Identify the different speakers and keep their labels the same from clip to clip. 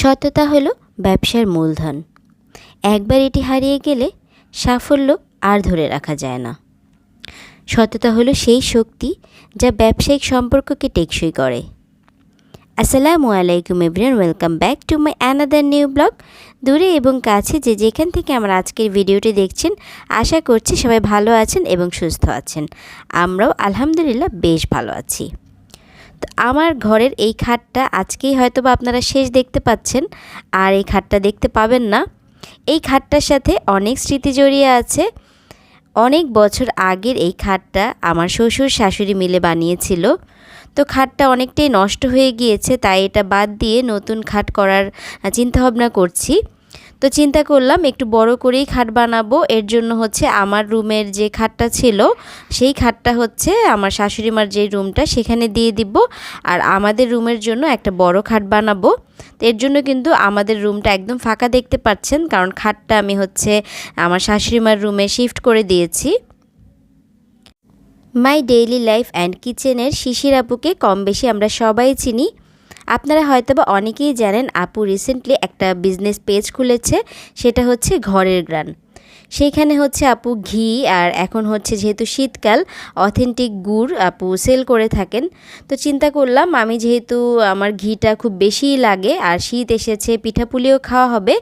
Speaker 1: সততা হলো ব্যবসার মূলধন। একবার এটি হারিয়ে গেলে সাফল্য আর ধরে রাখা যায় না। সততা হলো সেই শক্তি যা ব্যবসায়িক সম্পর্ককে টেকসই করে। আসসালামু আলাইকুম everyone, welcome back to my another new blog. দূরে এবং কাছে যে যেখান থেকে আমার আজকের ভিডিওটি দেখছেন, আশা করছি সবাই ভালো আছেন এবং সুস্থ আছেন। আমরাও আলহামদুলিল্লাহ বেশ ভালো আছি। আমার ঘরের এই খাটটা আজকেই হয়তো বা আপনারা শেষ দেখতে পাচ্ছেন, আর এই খাটটা দেখতে পাবেন না। এই খাটটার সাথে অনেক স্মৃতি জড়িয়ে আছে। অনেক বছর আগের এই খাটটা আমার শ্বশুর শাশুড়ি মিলে বানিয়েছিল। তো খাটটা অনেকটাই নষ্ট হয়ে গিয়েছে, তাই এটা বাদ দিয়ে নতুন খাট করার চিন্তাভাবনা করছি। তো চিন্তা করলাম একটু বড় করেই খাট বানাবো। এর জন্য হচ্ছে আমার রুমের যে খাটটা ছিল, সেই খাটটা হচ্ছে আমার শাশুড়ি মার যে রুমটা, সেখানে দিয়ে দিব। আর আমাদের রুমের জন্য একটা বড় খাট বানাবো। তো এর জন্য কিন্তু আমাদের রুমটা একদম ফাঁকা দেখতে পাচ্ছেন, কারণ খাটটা আমি হচ্ছে আমার শাশুড়ি মার রুমে শিফট করে দিয়েছি। মাই ডেইলি লাইফ অ্যান্ড কিচেনের শিশির আপুকে কম বেশি আমরা সবাই চিনি। আপনারা হয়তো বা অনেকেই জানেন, আপু রিসেন্টলি একটা বিজনেস পেজ খুলেছে, সেটা হচ্ছে ঘরের গ্রান। সেইখানে হচ্ছে আপু ঘি আর এখন হচ্ছে যেহেতু শীতকাল অথেন্টিক গুড় আপু সেল করে থাকেন। তো চিন্তা করলাম আমি যেহেতু আমার ঘিটা খুব বেশিই লাগে আর শীত এসেছে, পিঠাপুলিও খাওয়া হবে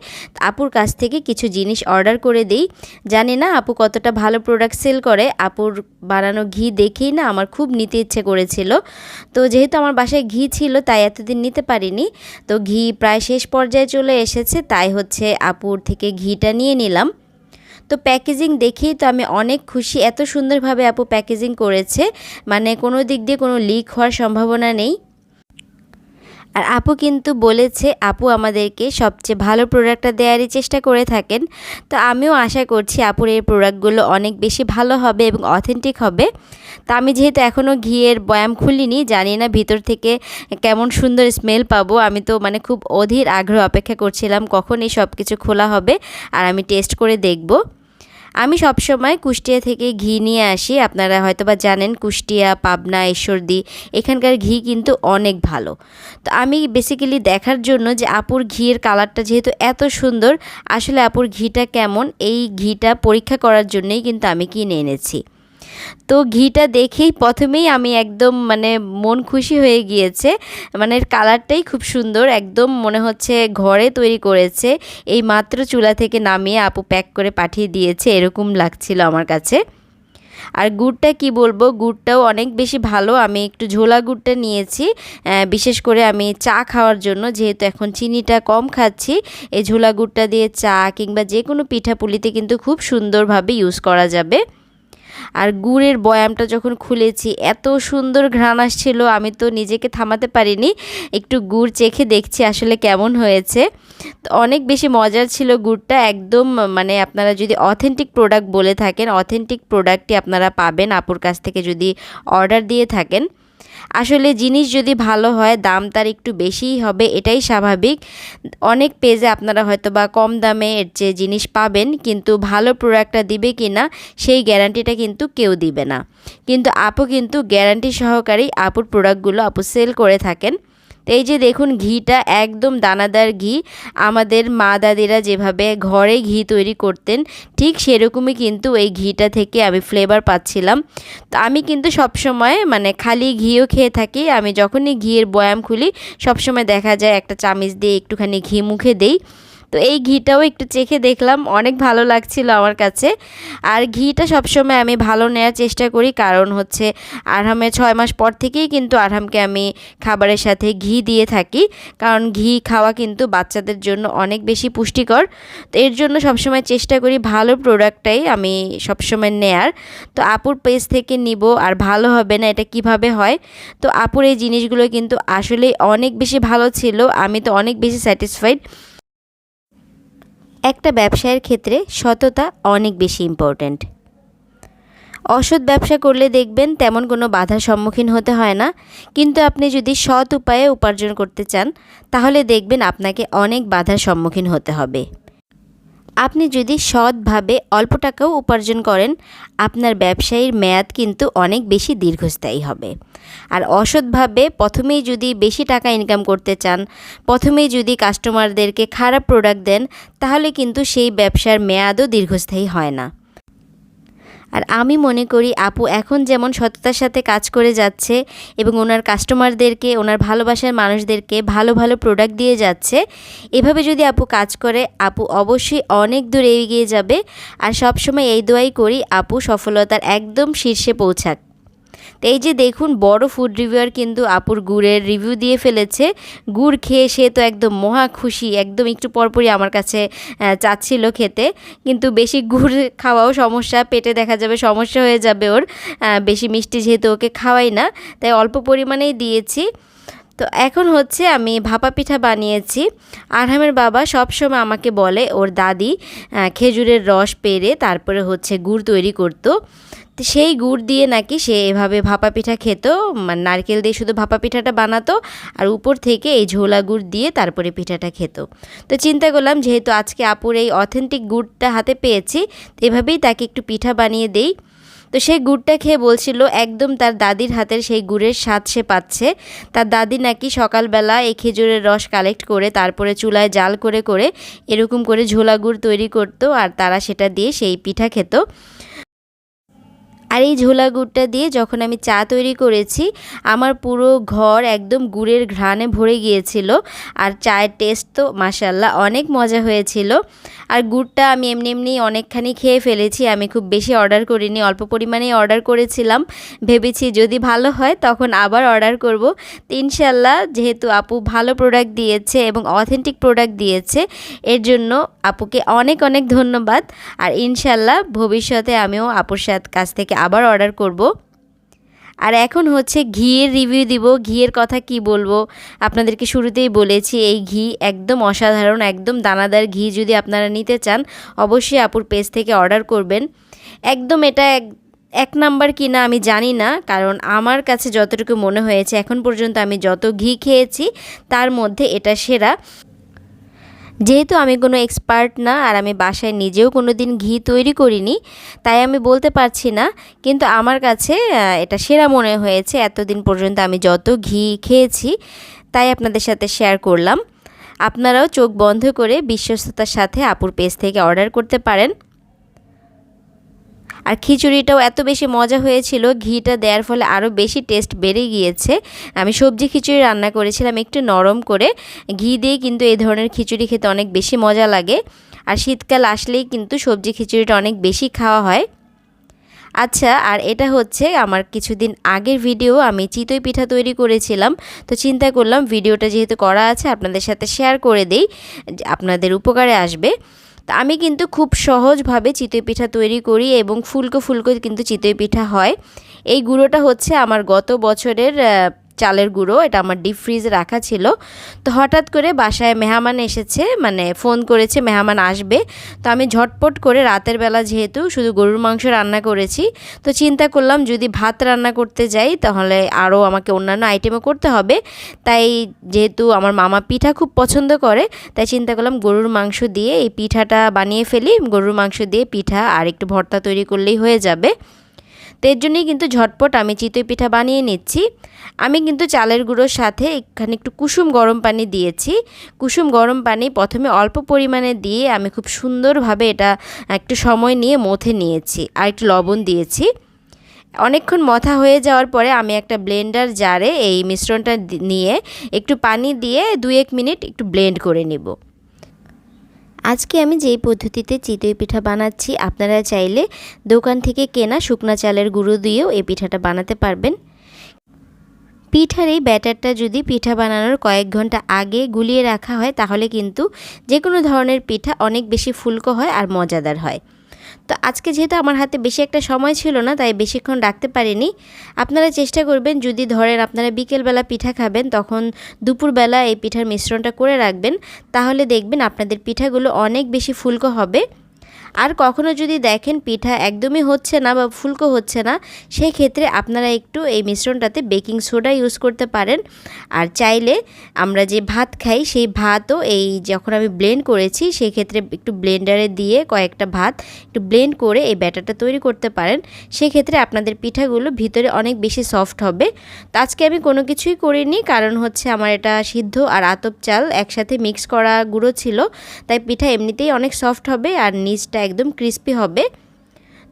Speaker 1: আপুর কাছ থেকে কিছু জিনিস অর্ডার করে দিই। জানি না আপু কতটা ভালো প্রোডাক্ট সেল করে, আপুর বানানো ঘি দেখেই না আমার খুব নিতে ইচ্ছে করেছিল। তো যেহেতু আমার বাসায় ঘি ছিল তাই এতদিন নিতে পারিনি, তো ঘি প্রায় শেষ পর্যায়ে চলে এসেছে, তাই হচ্ছে আপুর থেকে ঘিটা নিয়ে নিলাম। তো প্যাকেজিং দেখেই তো আমি অনেক খুশি। এত সুন্দরভাবে আপু প্যাকেজিং করেছে। মানে কোনো দিক দিয়ে কোনো লিক হওয়ার সম্ভাবনা নেই। আর আপু কিন্তু বলেছে, আপু আমাদেরকে সবচেয়ে ভালো প্রোডাক্টটা দেওয়ারই চেষ্টা করে থাকেন। তো আমিও আশা করছি আপুর এই প্রোডাক্টগুলো অনেক বেশি ভালো হবে এবং অথেন্টিক হবে। তো আমি যেহেতু এখনও ঘিয়ের বয়াম খুলিনি, জানি না ভিতর থেকে কেমন সুন্দর স্মেল পাবো। আমি তো মানে খুব অধীর আগ্রহ অপেক্ষা করছিলাম কখন এই সব কিছু খোলা হবে, আর আমি টেস্ট করে দেখব। আমি সবসময় কুষ্টিয়া থেকে ঘি নিয়ে আসি। আপনারা হয়তো বা জানেন কুষ্টিয়া, পাবনা, ঈশ্বরদী, এখানকার ঘি কিন্তু অনেক ভালো। তো আমি বেসিক্যালি দেখার জন্য যে আপুর ঘিয়ের কালারটা যেহেতু এত সুন্দর, আসলে আপুর ঘিটা কেমন, এই ঘিটা পরীক্ষা করার জন্যই কিন্তু আমি কিনে এনেছি। তো ঘিটা দেখেই প্রথমেই আমি একদম মানে মন খুশি হয়ে গিয়েছে। মানে কালারটাই খুব সুন্দর, একদম মনে হচ্ছে ঘরে তৈরি করেছে। এই মাত্র চুলা থেকে নামিয়ে আপু প্যাক করে পাঠিয়ে দিয়েছে, এরকম লাগছিল আমার কাছে। আর গুড়টা কি বলব, গুড়টাও অনেক বেশি ভালো। আমি একটু ঝোলা গুড়টা নিয়েছি বিশেষ করে আমি চা খাওয়ার জন্য, যেহেতু এখন চিনিটা কম খাচ্ছি, এই ঝোলা গুড়টা দিয়ে চা কিংবা যে কোনো পিঠাপুলিতে কিন্তু খুব সুন্দরভাবে ইউজ করা যাবে। আর গুড়ের বয়ামটা যখন খুলেছি, এত সুন্দর ঘ্রাণ আসছিল, আমি তো নিজেকে থামাতে পারিনি। একটু গুড় চেখে দেখছি আসলে কেমন হয়েছে। অনেক বেশি মজার ছিল গুড়টা, একদম মানে আপনারা যদি অথেন্টিক প্রোডাক্ট বলে থাকেন অথেন্টিক প্রোডাক্টটি আপনারা পাবেন, আপুর কাছ থেকে যদি অর্ডার দিয়ে থাকেন। আসলে জিনিস যদি ভালো হয়, দাম তার একটু বেশিই হবে, এটাই স্বাভাবিক। অনেক পেজে আপনারা হয়তো বা কম দামে এর যে জিনিস পাবেন, কিন্তু ভালো প্রোডাক্টটা দিবে কি না সেই গ্যারান্টিটা কিন্তু কেউ দিবে না। কিন্তু আপু কিন্তু গ্যারান্টি সহকারেই আপুর প্রোডাক্টগুলো আপু সেল করে থাকেন। তো এই যে দেখুন, ঘিটা একদম দানাদার ঘি। আমাদের মা দাদিরা যেভাবে ঘরে ঘি তৈরি করতেন, ঠিক সেরকমই কিন্তু এই ঘিটা থেকে আমি ফ্লেভার পাচ্ছিলাম। তো আমি কিন্তু সবসময় মানে খালি ঘিও খেয়ে থাকি। আমি যখনই ঘিয়ের বয়াম খুলি, সবসময় দেখা যায় একটা চামিচ দিয়ে একটুখানি ঘি মুখে দেই। তো এই ঘিটাও একটু চেখে দেখলাম, অনেক ভালো লাগছিল আমার কাছে। আর ঘিটা সবসময় আমি ভালো নেওয়ার চেষ্টা করি, কারণ হচ্ছে আরহামের ছয় মাস পর থেকেই কিন্তু আরহামকে আমি খাবারের সাথে ঘি দিয়ে থাকি। কারণ ঘি খাওয়া কিন্তু বাচ্চাদের জন্য অনেক বেশি পুষ্টিকর। তো এর জন্য সবসময় চেষ্টা করি ভালো প্রোডাক্টটাই আমি সবসময় নেয়ার। তো আপুর পেজ থেকে নিব, আর ভালো হবে না, এটা কীভাবে হয়? তো আপুর এই জিনিসগুলো কিন্তু আসলেই অনেক বেশি ভালো ছিল, আমি তো অনেক বেশি স্যাটিসফাইড একটা ব্যবসায়ের ক্ষেত্রে সততা অনেক বেশি ইম্পর্ট্যান্ট অসৎ ব্যবসা করলে দেখবেন তেমন কোনো বাধার সম্মুখীন হতে হয় না, কিন্তু আপনি যদি সৎ উপায়ে উপার্জন করতে চান, তাহলে দেখবেন আপনাকে অনেক বাধার সম্মুখীন হতে হবে। আপনি যদি সৎভাবে অল্প টাকাও উপার্জন করেন, আপনার ব্যবসায়ীর মেয়াদ কিন্তু অনেক বেশি দীর্ঘস্থায়ী হবে। আর অসৎভাবে প্রথমেই যদি বেশি টাকা ইনকাম করতে চান, প্রথমেই যদি কাস্টমারদেরকে খারাপ প্রোডাক্ট দেন, তাহলে কিন্তু সেই ব্যবসার মেয়াদও দীর্ঘস্থায়ী হয় না। আর আমি মনে করি আপু এখন যেমন সততার সাথে কাজ করে যাচ্ছে এবং ওনার কাস্টমারদেরকে ওনার ভালোবাসার মানুষদেরকে ভালো ভালো প্রোডাক্ট দিয়ে যাচ্ছে, এভাবে যদি আপু কাজ করে, আপু অবশ্যই অনেক দূরে এগিয়ে যাবে। আর সবসময় এই দোয়াই করি, আপু সফলতার একদম শীর্ষে পৌঁছাক। তো এই যে দেখুন, বড় ফুড রিভিউয়ার কিন্তু আপুর গুড়ের রিভিউ দিয়ে ফেলেছে। গুড় খেয়ে সে তো একদম মহা খুশি, একদম একটু পরপরই আমার কাছে চাচ্ছিল খেতে। কিন্তু বেশি গুড় খাওয়াও সমস্যা, পেটে দেখা যাবে সমস্যা হয়ে যাবে ওর। বেশি মিষ্টি যেহেতু ওকে খাওয়াই না, তাই অল্প পরিমাণেই দিয়েছি। তো এখন হচ্ছে আমি ভাপা পিঠা বানিয়েছি। আরহামের বাবা সবসময় আমাকে বলে, ওর দাদি খেজুরের রস পেরে তারপরে হচ্ছে গুড় তৈরি করতো। তো সেই গুড় দিয়ে নাকি সে এভাবে ভাপা পিঠা খেত নারকেল দিয়ে শুধু ভাপা পিঠাটা বানাতো, আর উপর থেকে এই ঝোলা গুড় দিয়ে তারপরে পিঠাটা খেত। তো চিন্তা করলাম, যেহেতু আজকে আপুর এই অথেন্টিক গুড়টা হাতে পেয়েছি এভাবেই তাকে একটু পিঠা বানিয়ে দেই। তো সেই গুড়টা খেয়ে বলছিল, একদম তার দাদির হাতের সেই গুড়ের স্বাদ সে পাচ্ছে। তার দাদি নাকি সকালবেলা এই খেজুরের রস কালেক্ট করে, তারপরে চুলায় জাল করে করে এরকম করে ঝোলা গুড় তৈরি করতো, আর তারা সেটা দিয়ে সেই পিঠা খেত। আর এই ঝোলা গুড়টা দিয়ে যখন আমি চা তৈরি করেছি, আমার পুরো ঘর একদম গুড়ের ঘ্রাণে ভরে গিয়েছিল। আর চায়ের টেস্ট তো মাসাল্লাহ অনেক মজা হয়েছিল। আর গুড়টা আমি এমনি এমনি অনেকখানি খেয়ে ফেলেছি, আমি খুব বেশি অর্ডার করিনি, অল্প পরিমাণেই অর্ডার করেছিলাম। ভেবেছি যদি ভালো হয় তখন আবার অর্ডার করব। তো ইনশাল্লাহ যেহেতু আপু ভালো প্রোডাক্ট দিয়েছে এবং অথেন্টিক প্রোডাক্ট দিয়েছে, এর জন্য আপুকে অনেক অনেক ধন্যবাদ। আর ইনশাল্লাহ ভবিষ্যতে আমিও আপুর সাথে কাছ থেকে আবার অর্ডার করব। আর এখন হচ্ছে ঘিয়ের রিভিউ দিব। ঘিয়ের কথা কি বলব? আপনাদেরকে শুরুতেই বলেছি, এই ঘি একদম অসাধারণ, একদম দানাদার ঘি যদি আপনারা নিতে চান, অবশ্যই আপুর পেজ থেকে অর্ডার করবেন। একদম এটা এক এক নাম্বার কি না আমি জানি না, কারণ আমার কাছে যতটুকু মনে হয়েছে, এখন পর্যন্ত আমি যত ঘি খেয়েছি, তার মধ্যে এটা সেরা। যেহেতু আমি কোনো এক্সপার্ট না আর আমি বাসায় নিজেও কোনো দিন ঘি তৈরি করিনি, তাই আমি বলতে পারছি না। কিন্তু আমার কাছে এটা সেরা মনে হয়েছে। এতদিন পর্যন্ত আমি যত ঘি খেয়েছি, তাই আপনাদের সাথে শেয়ার করলাম। আপনারাও চোখ বন্ধ করে বিশ্বস্ততার সাথে আপুর পেজ থেকে অর্ডার করতে পারেন। আর খিচুড়িটাও এত বেশি মজা হয়েছিল, ঘিটা দেওয়ার ফলে আরও বেশি টেস্ট বেড়ে গিয়েছে। আমি সবজি খিচুড়ি রান্না করেছিলাম একটু নরম করে। ঘি দিয়ে কিন্তু এই ধরনের খিচুড়ি খেতে অনেক বেশি মজা লাগে। আর শীতকাল আসলেই কিন্তু সবজি খিচুড়িটা অনেক বেশি খাওয়া হয়। আচ্ছা আর এটা হচ্ছে আমার কিছুদিন আগের ভিডিও আমি চিতই পিঠা তৈরি করেছিলাম। তো চিন্তা করলাম ভিডিওটা যেহেতু করা আছে, আপনাদের সাথে শেয়ার করে দেই আপনাদের উপকারে আসবে। আমি কিন্তু খুব সহজভাবে চিতই পিঠা তৈরি করি এবং ফুলকো ফুলকো কিন্তু চিতই পিঠা হয়। এই গুঁড়োটা হচ্ছে আমার গত বছরের চালের গুঁড়ো, এটা আমার ডিপ ফ্রিজে রাখা ছিল। তো হঠাৎ করে বাসায় মেহমান এসেছে মানে ফোন করেছে, মেহমান আসবে। তো আমি ঝটপট করে রাতের বেলা যেহেতু শুধু গরুর মাংস রান্না করেছি, তো চিন্তা করলাম যদি ভাত রান্না করতে যাই, তাহলে আরও আমাকে অন্যান্য আইটেমও করতে হবে। তাই যেহেতু আমার মামা পিঠা খুব পছন্দ করে, তাই চিন্তা করলাম গরুর মাংস দিয়ে এই পিঠাটা বানিয়ে ফেলি। গরুর মাংস দিয়ে পিঠা আর একটু ভর্তা তৈরি করলেই হয়ে যাবে। এর জন্যই কিন্তু ঝটপট আমি চিতই পিঠা বানিয়ে নিচ্ছি। আমি কিন্তু চালের গুঁড়োর সাথে এখানে একটু কুসুম গরম পানি দিয়েছি। কুসুম গরম পানি প্রথমে অল্প পরিমাণে দিয়ে আমি খুব সুন্দরভাবে এটা একটু সময় নিয়ে মথে নিয়েছি আর একটু লবণ দিয়েছি। অনেকক্ষণ মথা হয়ে যাওয়ার পরে আমি একটা ব্লেন্ডার জারে এই মিশ্রণটা নিয়ে একটু পানি দিয়ে দু এক মিনিট একটু ব্লেন্ড করে নেব। আজকে আমি যেই পদ্ধতিতে চিতই পিঠা বানাচ্ছি, আপনারা চাইলে দোকান থেকে কেনা শুকনা চালের গুঁড়ো দিয়েও এই পিঠাটা বানাতে পারবেন। পিঠার এই ব্যাটারটা যদি পিঠা বানানোর কয়েক ঘণ্টা আগে গুলিয়ে রাখা হয়, তাহলে কিন্তু যে কোনো ধরনের পিঠা অনেক বেশি ফুলকো হয় আর মজাদার হয়। তো আজকে যেহেতু আমার হাতে বেশি একটা সময় ছিল না, তাই বেশিক্ষণ রাখতে পারিনি। আপনারা চেষ্টা করবেন, যদি ধরেন আপনারা বিকেলবেলা পিঠা খাবেন, তখন দুপুরবেলা এই পিঠার মিশ্রণটা করে রাখবেন। তাহলে দেখবেন আপনাদের পিঠাগুলো অনেক বেশি ফুলকো হবে। আর কখনো যদি দেখেন পিঠা একদমই হচ্ছে না বা ফুলকো হচ্ছে না সেই ক্ষেত্রে আপনারা একটু এই মিশ্রণটাতে বেকিং সোডা ইউজ করতে পারেন। আর চাইলে আমরা যে ভাত খাই, সেই ভাতও এই যখন আমি ব্লেন্ড করেছি সেই ক্ষেত্রে একটু ব্লেন্ডারে দিয়ে কয়েকটা ভাত একটু ব্লেন্ড করে এই ব্যাটারটা তৈরি করতে পারেন। সেক্ষেত্রে আপনাদের পিঠাগুলো ভিতরে অনেক বেশি সফট হবে। তো আজকে আমি কোনো কিছুই করিনি, কারণ হচ্ছে আমার এটা সিদ্ধ আর আতপ চাল একসাথে মিক্স করা গুঁড়ো ছিল, তাই পিঠা এমনিতেই অনেক সফট হবে আর নিচটা একদম ক্রিস্পি হবে।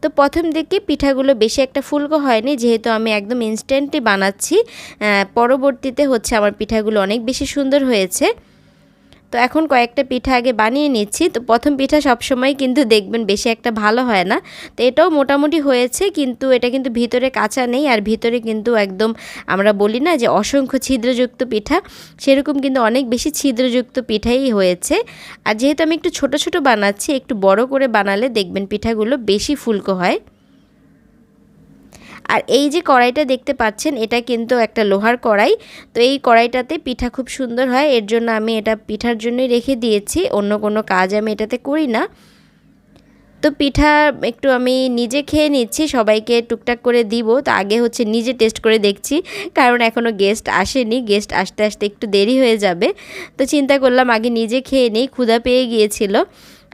Speaker 1: তো প্রথম দিকে পিঠাগুলো বেশি একটা ফুলকো হয়নি, যেহেতু আমি একদম ইনস্ট্যান্টলি বানাচ্ছি। পরবর্তীতে হচ্ছে আমার পিঠাগুলো অনেক বেশি সুন্দর হয়েছে। তো এখন কয়েকটা পিঠা আগে বানিয়ে নিচ্ছি। তো প্রথম পিঠা সবসময় কিন্তু দেখবেন বেশি একটা ভালো হয় না। তো এটাও মোটামুটি হয়েছে, কিন্তু এটা কিন্তু ভিতরে কাঁচা নেই আর ভিতরে কিন্তু একদম আমরা বলি না যে অসংখ্য ছিদ্রযুক্ত পিঠা, সেরকম কিন্তু অনেক বেশি ছিদ্রযুক্ত পিঠাই হয়েছে। আর যেহেতু আমি একটু ছোট ছোট বানাচ্ছি, একটু বড় করে বানালে দেখবেন পিঠাগুলো বেশি ফুলকো হয়। আর এই যে কড়াইটা দেখতে পাচ্ছেন, এটা কিন্তু একটা লোহার কড়াই। তো এই কড়াইটাতে পিঠা খুব সুন্দর হয়, এর জন্য আমি এটা পিঠার জন্যই রেখে দিয়েছি, অন্য কোনো কাজ আমি এটাতে করি না। তো পিঠা একটু আমি নিজে খেয়ে নিচ্ছি, সবাইকে টুকটাক করে দিব, তো আগে হচ্ছে নিজে টেস্ট করে দেখছি, কারণ এখনও গেস্ট আসেনি, গেস্ট আসতে আসতে একটু দেরি হয়ে যাবে। তো চিন্তা করলাম আগে নিজে খেয়ে নিই, ক্ষুধা পেয়ে গিয়েছিল।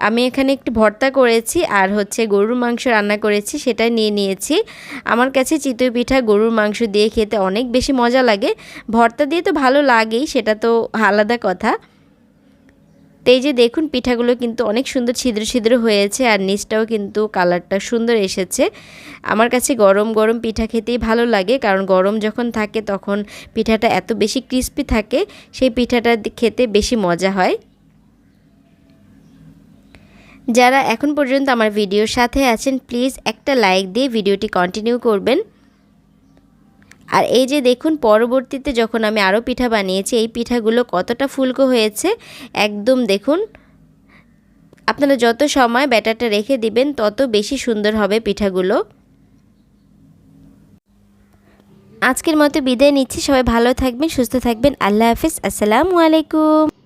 Speaker 1: আমি এখানে একটু ভর্তা করেছি আর হচ্ছে গরুর মাংস রান্না করেছি, সেটা নিয়ে নিয়েছি। আমার কাছে চিতই পিঠা, গরুর মাংস দিয়ে খেতে অনেক বেশি মজা লাগে। ভর্তা দিয়ে তো ভালো লাগেই, সেটা তো আলাদা কথা। তো এই যে দেখুন, পিঠাগুলো কিন্তু অনেক সুন্দর ছিদ্র ছিদ্র হয়েছে আর নিচটাও কিন্তু কালারটা সুন্দর এসেছে। আমার কাছে গরম গরম পিঠা খেতেই ভালো লাগে, কারণ গরম যখন থাকে তখন পিঠাটা এত বেশি ক্রিস্পি থাকে, সেই পিঠাটা খেতে বেশি মজা হয়। যারা এখন পর্যন্ত আমার ভিডিওর সাথে আছেন প্লিজ একটা লাইক দিয়ে ভিডিওটি কন্টিনিউ করবেন। আর এই যে দেখুন, পরবর্তীতে যখন আমি আরও পিঠা বানিয়েছি, এই পিঠাগুলো কতটা ফুলকো হয়েছে, একদম দেখুন। আপনারা যত সময় ব্যাটারটা রেখে দিবেন, তত বেশি সুন্দর হবে পিঠাগুলো। আজকের মতো বিদায় নিচ্ছি। সবাই ভালো থাকবেন, সুস্থ থাকবেন। আল্লাহ হাফিজ। আসসালামু আলাইকুম।